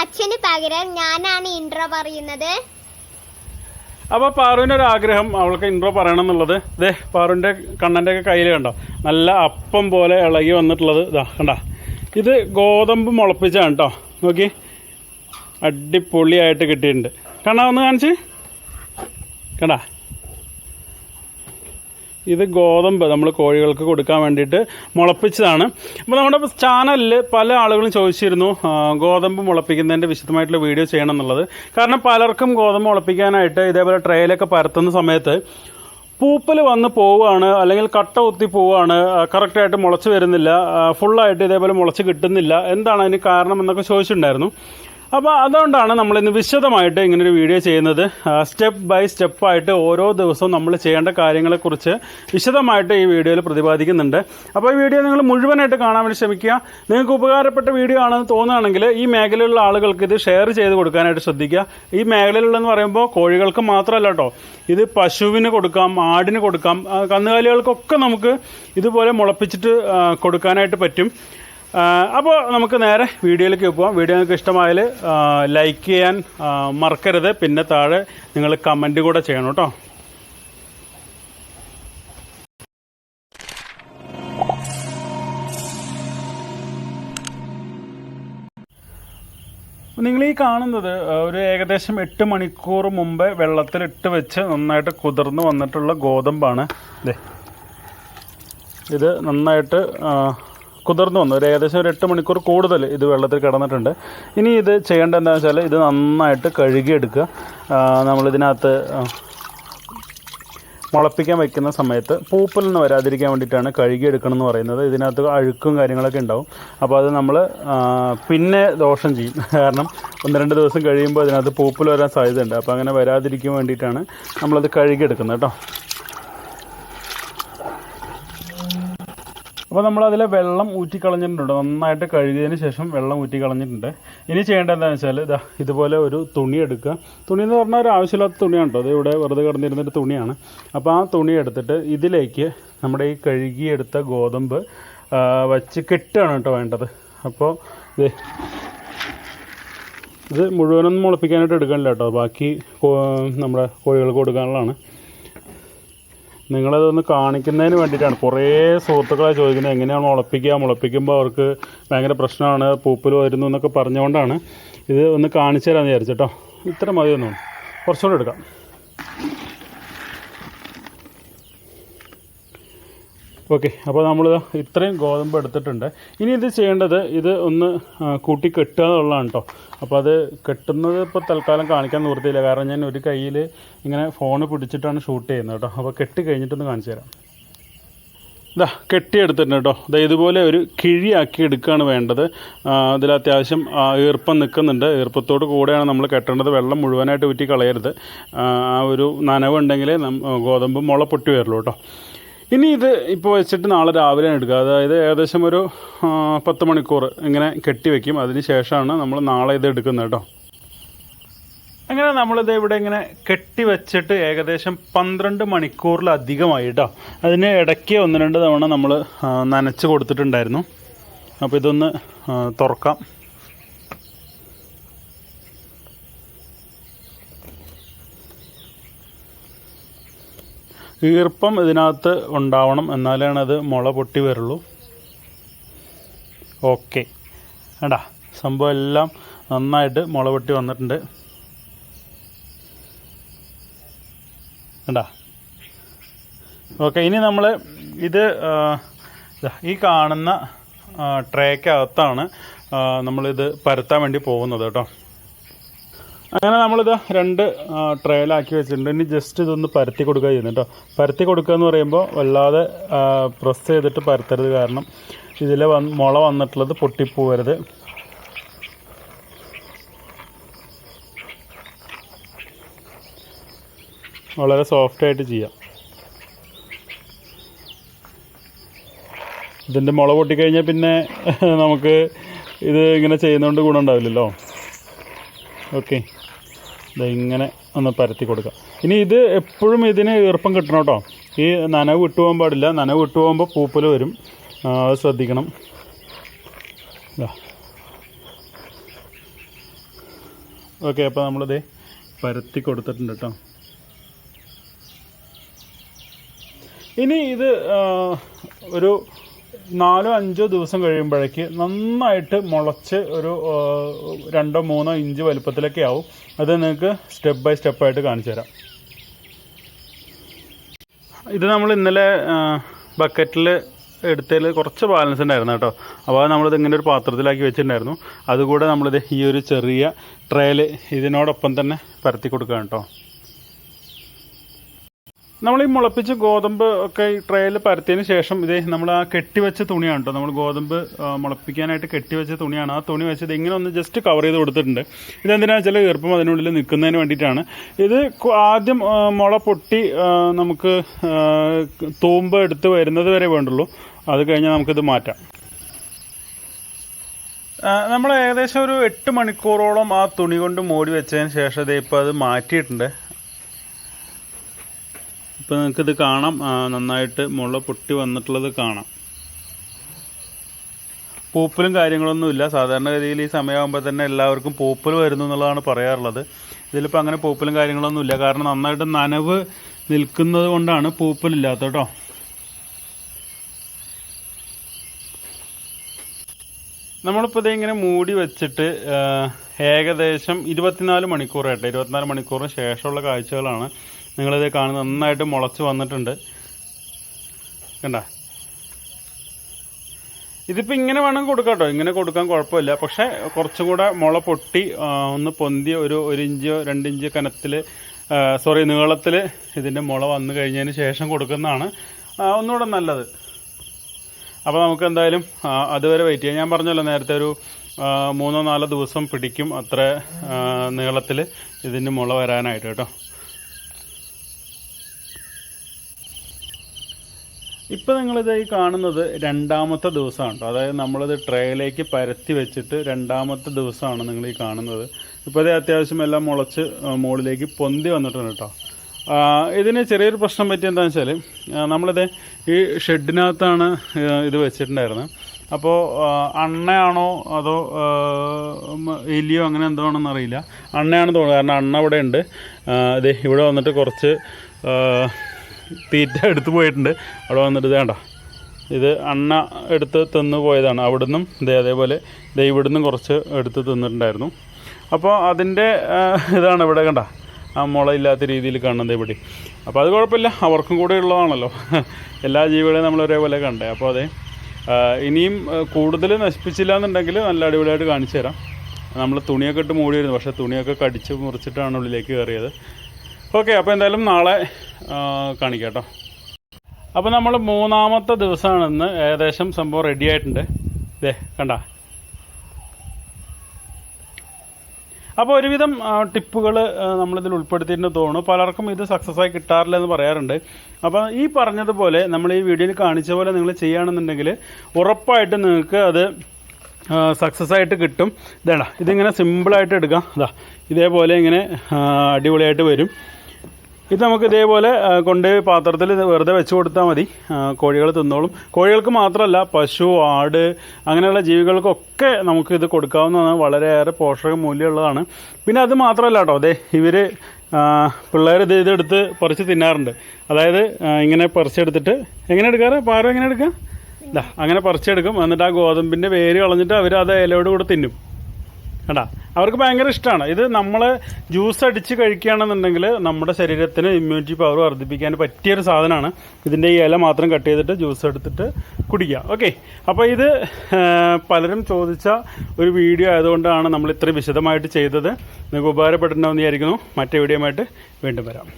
അച്ഛന് പകരം ഞാനാണ് ഇൻട്രോ പറയുന്നത്. അപ്പോൾ പാറുവിന്റെ ഒരു ആഗ്രഹം അവൾക്ക് ഇൻട്രോ പറയണം എന്നുള്ളത് ഇതേ പാറുവിന്റെ കണ്ണന്റെ ഒക്കെ കയ്യിൽ കണ്ടോ? നല്ല അപ്പം പോലെ ഇളകി വന്നിട്ടുള്ളത്. ഇതാ കണ്ട? ഇത് ഗോതമ്പ് മുളപ്പിച്ചാണ് കേട്ടോ നോക്കി. അടിപൊളിയായിട്ട് കിട്ടിയിട്ടുണ്ട്. കണ്ണാ ഒന്ന് കാണിച്ച്. കണ്ട? ഇത് ഗോതമ്പ് നമ്മൾ കോഴികൾക്ക് കൊടുക്കാൻ വേണ്ടിയിട്ട് മുളപ്പിച്ചതാണ്. അപ്പോൾ നമ്മുടെ ചാനലിൽ പല ആളുകളും ചോദിച്ചിരുന്നു ഗോതമ്പ് മുളപ്പിക്കുന്നതിന്റെ വിശദമായിട്ടുള്ള വീഡിയോ ചെയ്യണം എന്നുള്ളത്. കാരണം പലർക്കും ഗോതമ്പ് മുളപ്പിക്കാനായിട്ട് ഇതേപോലെ ട്രെയിലൊക്കെ പരത്തുന്ന സമയത്ത് പൂപ്പൽ വന്ന് പോവുകയാണ് അല്ലെങ്കിൽ കട്ട കുത്തി പോവുകയാണ് കറക്റ്റായിട്ട് മുളച്ച് വരുന്നില്ല ഫുള്ളായിട്ട് ഇതേപോലെ മുളച്ച് കിട്ടുന്നില്ല. എന്താണ് അതിന് കാരണം എന്നൊക്കെ ചോദിച്ചിട്ടുണ്ടായിരുന്നു. അപ്പോൾ അതുകൊണ്ടാണ് നമ്മളിന്ന് വിശദമായിട്ട് ഇങ്ങനൊരു വീഡിയോ ചെയ്യുന്നത്. സ്റ്റെപ്പ് ബൈ സ്റ്റെപ്പായിട്ട് ഓരോ ദിവസവും നമ്മൾ ചെയ്യേണ്ട കാര്യങ്ങളെക്കുറിച്ച് വിശദമായിട്ട് ഈ വീഡിയോയിൽ പ്രതിപാദിക്കുന്നുണ്ട്. അപ്പോൾ ഈ വീഡിയോ നിങ്ങൾ മുഴുവനായിട്ട് കാണാൻ വേണ്ടി ശ്രമിക്കുക. നിങ്ങൾക്ക് ഉപകാരപ്പെട്ട വീഡിയോ ആണെന്ന് തോന്നുകയാണെങ്കിൽ ഈ മേഖലയിലുള്ള ആളുകൾക്ക് ഇത് ഷെയർ ചെയ്ത് കൊടുക്കാനായിട്ട് ശ്രദ്ധിക്കുക. ഈ മേഖലയിലുള്ളതെന്ന് പറയുമ്പോൾ കോഴികൾക്ക് മാത്രമല്ല കേട്ടോ ഇത് പശുവിന് കൊടുക്കാം ആടിന് കൊടുക്കാം കന്നുകാലികൾക്കൊക്കെ നമുക്ക് ഇതുപോലെ മുളപ്പിച്ചിട്ട് കൊടുക്കാനായിട്ട് പറ്റും. അപ്പോൾ നമുക്ക് നേരെ വീഡിയോയിലേക്ക് പോകാം വീഡിയോ നിങ്ങൾക്ക് ഇഷ്ടമായാൽ ലൈക്ക് ചെയ്യാൻ മറക്കരുത്. പിന്നെ താഴെ നിങ്ങൾ കമന്റ് കൂടെ ചെയ്യണം കേട്ടോ. നിങ്ങൾ ഈ കാണുന്നത് ഒരു ഏകദേശം എട്ട് മണിക്കൂർ മുമ്പ് വെള്ളത്തിലിട്ട് വെച്ച് നന്നായിട്ട് കുതിർന്ന് വന്നിട്ടുള്ള ഗോതമ്പാണ്. ഇതേ നന്നായിട്ട് കുതിർന്ന് വന്നു. ഒരു ഏകദേശം ഒരു എട്ട് മണിക്കൂർ കൂടുതൽ ഇത് വെള്ളത്തിൽ കിടന്നിട്ടുണ്ട്. ഇനി ഇത് ചെയ്യേണ്ടത് എന്താണെന്ന് വെച്ചാൽ ഇത് നന്നായിട്ട് കഴുകിയെടുക്കുക. നമ്മളിതിനകത്ത് മുളപ്പിക്കാൻ വയ്ക്കുന്ന സമയത്ത് പൂപ്പലൊന്നും വരാതിരിക്കാൻ വേണ്ടിയിട്ടാണ് കഴുകിയെടുക്കണം എന്ന് പറയുന്നത്. ഇതിനകത്ത് അഴുക്കും കാര്യങ്ങളൊക്കെ ഉണ്ടാവും. അപ്പോൾ അത് നമ്മൾ പിന്നെ ദോഷം ചെയ്യും. കാരണം ഒന്ന് രണ്ട് ദിവസം കഴിയുമ്പോൾ അതിനകത്ത് പൂപ്പൽ വരാൻ സാധ്യതയുണ്ട്. അപ്പോൾ അങ്ങനെ വരാതിരിക്കാൻ വേണ്ടിയിട്ടാണ് നമ്മളത് കഴുകിയെടുക്കുന്നത് കേട്ടോ. അപ്പോൾ നമ്മൾ അതിലെ വെള്ളം ഊറ്റിക്കളഞ്ഞിട്ടുണ്ട്. നന്നായിട്ട് കഴുകിയതിന് ശേഷം വെള്ളം ഊറ്റിക്കളഞ്ഞിട്ടുണ്ട്. ഇനി ചെയ്യേണ്ടത് എന്താണെന്ന് വെച്ചാൽ ഇതാ ഇതുപോലെ ഒരു തുണി എടുക്കുക. തുണി എന്ന് പറഞ്ഞാൽ ഒരു ആവശ്യമില്ലാത്ത തുണിയാണ് കേട്ടോ. അത് ഇവിടെ വെറുതെ കിടന്നിരുന്നൊരു തുണിയാണ്. അപ്പോൾ ആ തുണി എടുത്തിട്ട് ഇതിലേക്ക് നമ്മുടെ ഈ കഴുകിയെടുത്ത ഗോതമ്പ് വച്ച് കെട്ടുകയാണ് കേട്ടോ വേണ്ടത്. അപ്പോൾ ഇത് ഇത് മുഴുവനൊന്നും മുളപ്പിക്കാനായിട്ട് എടുക്കാനില്ല കേട്ടോ. ബാക്കി നമ്മുടെ കോഴികൾക്ക് കൊടുക്കാനുള്ളതാണ്. നിങ്ങളതൊന്ന് കാണിക്കുന്നതിന് വേണ്ടിയിട്ടാണ്. കുറേ സുഹൃത്തുക്കളെ ചോദിക്കുന്നത് എങ്ങനെയാണ് മുളപ്പിക്കുക മുളപ്പിക്കുമ്പോൾ അവർക്ക് ഭയങ്കര പ്രശ്നമാണ് പൂപ്പൽ വരുന്നു എന്നൊക്കെ പറഞ്ഞുകൊണ്ടാണ്. ഇത് ഒന്ന് കാണിച്ചു തരാമെന്ന് വിചാരിച്ചേട്ടോ. ഇത്ര മതിയൊന്നും കുറച്ചുകൂടെ എടുക്കാം. ഓക്കെ അപ്പോൾ നമ്മൾ ഇത്രയും ഗോതമ്പ് എടുത്തിട്ടുണ്ട്. ഇനി ഇത് ചെയ്യേണ്ടത് ഇത് ഒന്ന് കൂട്ടി കെട്ടുക എന്നുള്ളതാണ് കേട്ടോ അപ്പോൾ അത് കെട്ടുന്നത് ഇപ്പോൾ തൽക്കാലം കാണിക്കാൻ നിവൃത്തിയില്ല. കാരണം ഞാൻ ഒരു കയ്യിൽ ഇങ്ങനെ ഫോൺ പിടിച്ചിട്ടാണ് ഷൂട്ട് ചെയ്യുന്നത് കേട്ടോ. അപ്പോൾ കെട്ടി കഴിഞ്ഞിട്ടൊന്ന് കാണിച്ചു തരാം. ഇതാ കെട്ടിയെടുത്തിട്ടുണ്ട് കേട്ടോ. ഇതാ ഇതുപോലെ ഒരു കിഴിയാക്കി എടുക്കുകയാണ് വേണ്ടത്. അതിൽ അത്യാവശ്യം ഈർപ്പം നിൽക്കുന്നുണ്ട്. ഈർപ്പത്തോട് കൂടെയാണ് നമ്മൾ കെട്ടേണ്ടത്. വെള്ളം മുഴുവനായിട്ട് ഊറ്റി കളയരുത്. ആ ഒരു നനവുണ്ടെങ്കിലേ ഗോതമ്പ് മുള പൊട്ടി വരുള്ളൂ കേട്ടോ. ഇനി ഇത് ഇപ്പോൾ വെച്ചിട്ട് നാളെ രാവിലെ എടുക്കുക. അതായത് ഏകദേശം ഒരു പത്ത് മണിക്കൂർ ഇങ്ങനെ കെട്ടി വെക്കും. അതിന് ശേഷമാണ് നമ്മൾ നാളെ ഇത് എടുക്കുന്നത് കേട്ടോ. അങ്ങനെ നമ്മളിത് ഇവിടെ ഇങ്ങനെ കെട്ടി വെച്ചിട്ട് ഏകദേശം പന്ത്രണ്ട് മണിക്കൂറിലധികമായി കേട്ടോ അതിന് ഇടയ്ക്ക് ഒന്ന് രണ്ട് തവണ നമ്മൾ നനച്ച് കൊടുത്തിട്ടുണ്ടായിരുന്നു. അപ്പോൾ ഇതൊന്ന് തുറക്കാം. ഈർപ്പം ഇതിനകത്ത് ഉണ്ടാവണം എന്നാലാണ് അത് മുള പൊട്ടി വരുള്ളൂ. ഓക്കെ. വേണ്ടാ സംഭവം എല്ലാം നന്നായിട്ട് മുള പൊട്ടി വന്നിട്ടുണ്ട്. കണ്ടാ ഓക്കെ ഇനി നമ്മൾ ഇത് ഈ കാണുന്ന ട്രേക്കകത്താണ് നമ്മളിത് പരത്താൻ വേണ്ടി പോകുന്നത് കേട്ടോ. അങ്ങനെ നമ്മളിത് രണ്ട് ട്രയലാക്കി വെച്ചിട്ടുണ്ട്. ഇനി ജസ്റ്റ് ഇതൊന്ന് പരത്തി കൊടുക്കുക ചെയ്യുന്നു കേട്ടോ പരത്തി കൊടുക്കുക എന്ന് പറയുമ്പോൾ വല്ലാതെ പ്രസ് ചെയ്തിട്ട് പരത്തരുത് കാരണം ഇതിൽ വന്ന് മുള വന്നിട്ടുള്ളത് പൊട്ടിപ്പോവരുത് വളരെ സോഫ്റ്റായിട്ട് ചെയ്യാം. ഇതിന്റെ മുള പൊട്ടിക്കഴിഞ്ഞാൽ പിന്നെ നമുക്ക് ഇത് ഇങ്ങനെ ചെയ്യുന്നതുകൊണ്ട് ഗുണം ഉണ്ടാവില്ലല്ലോ. ഓക്കെ. ഇങ്ങനെ ഒന്ന് പരത്തി കൊടുക്കുക ഇനി ഇത് എപ്പോഴും ഇതിന് ഈർപ്പം കിട്ടണം കേട്ടോ. ഈ നനവ് വിട്ടു പോകാൻ പാടില്ല. നനവ് വിട്ടു പോകുമ്പോൾ പൂപ്പൽ വരും. അത് ശ്രദ്ധിക്കണം. ഓക്കെ അപ്പോൾ നമ്മളിത് പരത്തി കൊടുത്തിട്ടുണ്ട് കേട്ടോ. ഇനി ഇത് ഒരു നാലോ അഞ്ചോ ദിവസം കഴിയുമ്പോഴേക്ക് നന്നായിട്ട് മുളച്ച് ഒരു രണ്ടോ മൂന്നോ ഇഞ്ച് വലുപ്പത്തിലൊക്കെ ആവും. അത് നിങ്ങൾക്ക് സ്റ്റെപ്പ് ബൈ സ്റ്റെപ്പായിട്ട് കാണിച്ചു തരാം. ഇത് നമ്മൾ ഇന്നലെ ബക്കറ്റിൽ എടുത്തതിൽ കുറച്ച് ബാലൻസ് ഉണ്ടായിരുന്നു കേട്ടോ. അപ്പോൾ അത് നമ്മളിത് ഇങ്ങനെ ഒരു പാത്രത്തിലാക്കി വെച്ചിട്ടുണ്ടായിരുന്നു. അതുകൂടെ നമ്മളിത് ഈ ഒരു ചെറിയ ട്രേയിൽ ഇതിനോടൊപ്പം തന്നെ പരത്തി കൊടുക്കുകയാണ് കേട്ടോ. നമ്മൾ ഈ മുളപ്പിച്ച് ഗോതമ്പ് ഒക്കെ ഈ ട്രേയിൽ പരത്തിയതിന് ശേഷം ഇതേ നമ്മൾ ആ കെട്ടിവെച്ച തുണിയാണ് കേട്ടോ നമ്മൾ ഗോതമ്പ് മുളപ്പിക്കാനായിട്ട് കെട്ടിവെച്ച തുണിയാണ്. ആ തുണി വെച്ചത് ഇങ്ങനെ ഒന്ന് ജസ്റ്റ് കവർ ചെയ്ത് കൊടുത്തിട്ടുണ്ട്. ഇതെന്തിനാണെന്ന് വെച്ചാൽ ഈർപ്പം അതിനുള്ളിൽ നിൽക്കുന്നതിന് വേണ്ടിയിട്ടാണ്. ഇത് ആദ്യം മുള പൊട്ടി നമുക്ക് തൂമ്പ് എടുത്ത് വരുന്നത് വരെ വേണ്ടുള്ളൂ. അത് കഴിഞ്ഞാൽ നമുക്കിത് മാറ്റാം. നമ്മൾ ഏകദേശം ഒരു എട്ട് മണിക്കൂറോളം ആ തുണി കൊണ്ട് മൂടി വെച്ചതിന് ശേഷം ഇതേ ഇപ്പോൾ അത് മാറ്റിയിട്ടുണ്ട്. ഇപ്പോൾ നിങ്ങൾക്കിത് കാണാം. നന്നായിട്ട് മുള പൊട്ടി വന്നിട്ടുള്ളത് കാണാം. പൂപ്പലും കാര്യങ്ങളൊന്നുമില്ല സാധാരണഗതിയിൽ ഈ സമയമാകുമ്പോൾ തന്നെ എല്ലാവർക്കും പൂപ്പൽ വരുന്നു എന്നുള്ളതാണ് പറയാറുള്ളത്. ഇതിലിപ്പോൾ അങ്ങനെ പൂപ്പലും കാര്യങ്ങളൊന്നുമില്ല കാരണം നന്നായിട്ട് നനവ് നിൽക്കുന്നത് കൊണ്ടാണ് പൂപ്പലില്ലാത്ത കേട്ടോ. നമ്മളിപ്പോൾ ഇതിങ്ങനെ മൂടി വെച്ചിട്ട് ഏകദേശം ഇരുപത്തിനാല് മണിക്കൂറായിട്ട്. ഇരുപത്തിനാല് മണിക്കൂറിന് ശേഷമുള്ള കാഴ്ചകളാണ്. നിങ്ങളിത് കാണുന്നത് നന്നായിട്ട് മുളച്ച് വന്നിട്ടുണ്ട്. കണ്ട? ഇതിപ്പോൾ ഇങ്ങനെ വേണമെങ്കിൽ കൊടുക്കാം കേട്ടോ ഇങ്ങനെ കൊടുക്കാൻ കുഴപ്പമില്ല. പക്ഷേ കുറച്ചും കൂടെ മുള പൊട്ടി ഒന്ന് പൊന്തി ഒരു ഒരു ഇഞ്ച് രണ്ട് ഇഞ്ച് കനത്തിൽ സോറി നീളത്തിൽ ഇതിന്റെ മുള വന്നു കഴിഞ്ഞതിന് ശേഷം കൊടുക്കുന്നതാണ് ഒന്നുകൂടെ നല്ലത്. അപ്പോൾ നമുക്ക് എന്തായാലും അതുവരെ വെയിറ്റ് ചെയ്യാം. ഞാൻ പറഞ്ഞല്ലോ നേരത്തെ ഒരു മൂന്നോ നാലോ ദിവസം പിടിക്കും അത്ര നീളത്തിൽ ഇതിന്റെ മുള വരാനായിട്ട് കേട്ടോ. ഇപ്പം നിങ്ങളിത് ഈ കാണുന്നത് രണ്ടാമത്തെ ദിവസമാണ് കേട്ടോ അതായത് നമ്മളിത് ട്രേയിലേക്ക് പരത്തി വെച്ചിട്ട് രണ്ടാമത്തെ ദിവസമാണ് നിങ്ങൾ ഈ കാണുന്നത്. ഇപ്പോൾ അതേ അത്യാവശ്യം എല്ലാം മുളച്ച് മുകളിലേക്ക് പൊന്തി വന്നിട്ടുണ്ട് കേട്ടോ ഇതിന് ചെറിയൊരു പ്രശ്നം പറ്റിയ എന്താണെന്ന് വെച്ചാൽ നമ്മളിത് ഈ ഷെഡിനകത്താണ് ഇത് വെച്ചിട്ടുണ്ടായിരുന്നത് അപ്പോൾ അണ്ണയാണോ അതോ എലിയോ അങ്ങനെ എന്തോ ആണെന്ന് അറിയില്ല. അണ്ണയാണെന്ന് തോന്നുന്നത് കാരണം അണ്ണ ഇവിടെ ഉണ്ട്. ഇത് ഇവിടെ വന്നിട്ട് കുറച്ച് തീറ്റ എടുത്തു പോയിട്ടുണ്ട്. അവിടെ വന്നിട്ട് വേണ്ട ഇത് അണ്ണ എടുത്ത് തിന്ന് പോയതാണ്. അവിടുന്നും ഇതേ അതേപോലെ ദേ ഇവിടുന്നും കുറച്ച് എടുത്ത് തിന്നിട്ടുണ്ടായിരുന്നു. അപ്പോൾ അതിന്റെ ഇതാണ് ഇവിടെ കണ്ട. ആ മുള ഇല്ലാത്ത രീതിയിൽ കാണുന്നത് ഇവിടെ. അപ്പോൾ അത് കുഴപ്പമില്ല. അവർക്കും കൂടെ ഉള്ളതാണല്ലോ. എല്ലാ ജീവികളെയും നമ്മൾ ഒരേപോലെ കണ്ടേ. അപ്പോൾ അതെ ഇനിയും കൂടുതൽ നശിപ്പിച്ചില്ല എന്നുണ്ടെങ്കിൽ നല്ല അടിപൊളിയായിട്ട് കാണിച്ചു തരാം. നമ്മൾ തുണിയൊക്കെ ഇട്ട് മൂടിയിരുന്നു. പക്ഷേ തുണിയൊക്കെ കടിച്ച് മുറിച്ചിട്ടാണ് ഉള്ളിലേക്ക് കയറിയത്. ഓക്കെ അപ്പോൾ എന്തായാലും നാളെ കാണിക്കാട്ടോ. കാണിക്കാം കേട്ടോ അപ്പോൾ നമ്മൾ മൂന്നാമത്തെ ദിവസമാണെന്ന് ഏകദേശം സംഭവം റെഡി ആയിട്ടുണ്ട്. ദേ കണ്ട. അപ്പോൾ ഒരുവിധം ടിപ്പുകൾ നമ്മളിതിൽ ഉൾപ്പെടുത്തിയിട്ടുണ്ട് തോന്നുന്നു. പലർക്കും ഇത് സക്സസ് ആയി കിട്ടാറില്ല എന്ന് പറയാറുണ്ട്. അപ്പോൾ ഈ പറഞ്ഞതുപോലെ നമ്മൾ ഈ വീഡിയോയിൽ കാണിച്ച പോലെ നിങ്ങൾ ചെയ്യുകയാണെന്നുണ്ടെങ്കിൽ ഉറപ്പായിട്ട് നിങ്ങൾക്ക് അത് സക്സസ് ആയിട്ട് കിട്ടും. ഇതേടാ ഇതിങ്ങനെ സിമ്പിളായിട്ട് എടുക്കാം. അതാ ഇതേപോലെ ഇങ്ങനെ അടിപൊളിയായിട്ട് വരും. ഇത് നമുക്ക് ഇതേപോലെ കൊണ്ട് പാത്രത്തിൽ വെറുതെ വെച്ച് കൊടുത്താൽ മതി. കോഴികൾ തിന്നോളും. കോഴികൾക്ക് മാത്രമല്ല പശു ആട് അങ്ങനെയുള്ള ജീവികൾക്കൊക്കെ നമുക്ക് ഇത് കൊടുക്കാവുന്നതാണ്. വളരെയേറെ പോഷക മൂല്യമുള്ളതാണ്. പിന്നെ അത് മാത്രമല്ല കേട്ടോ അതെ ഇവർ പിള്ളേർ ഇത് ഇതെടുത്ത് പറിച്ച് തിന്നാറുണ്ട്. അതായത് ഇങ്ങനെ പറിച്ചെടുത്തിട്ട് എങ്ങനെ എടുക്കാറ്? പാരം എങ്ങനെ എടുക്കുക അങ്ങനെ പറിച്ചെടുക്കും. എന്നിട്ട് ആ ഗോതമ്പിന്റെ വേര് കളഞ്ഞിട്ട് അവർ അത് ഇലയോട് കൂടെ തിന്നും. കണ്ടാ? അവർക്ക് ഭയങ്കര ഇഷ്ടമാണ് ഇത് നമ്മൾ ജ്യൂസ് അടിച്ച് കഴിക്കുകയാണെന്നുണ്ടെങ്കിൽ നമ്മുടെ ശരീരത്തിന് ഇമ്മ്യൂണിറ്റി പവർ വർദ്ധിപ്പിക്കാൻ പറ്റിയൊരു സാധനമാണ്. ഇതിന്റെ ഈ ഇല മാത്രം കട്ട് ചെയ്തിട്ട് ജ്യൂസ് എടുത്തിട്ട് കുടിക്കുക. ഓക്കെ അപ്പോൾ ഇത് പലരും ചോദിച്ച ഒരു വീഡിയോ ആയതുകൊണ്ടാണ് നമ്മൾ ഇത്ര വിശദമായിട്ട് ചെയ്തത്. നിങ്ങൾക്ക് ഉപകാരപ്പെട്ടിട്ടുണ്ടാവുമെന്ന് വിചാരിക്കുന്നു. മറ്റേ വീഡിയോ ആയിട്ട് വീണ്ടും വരാം.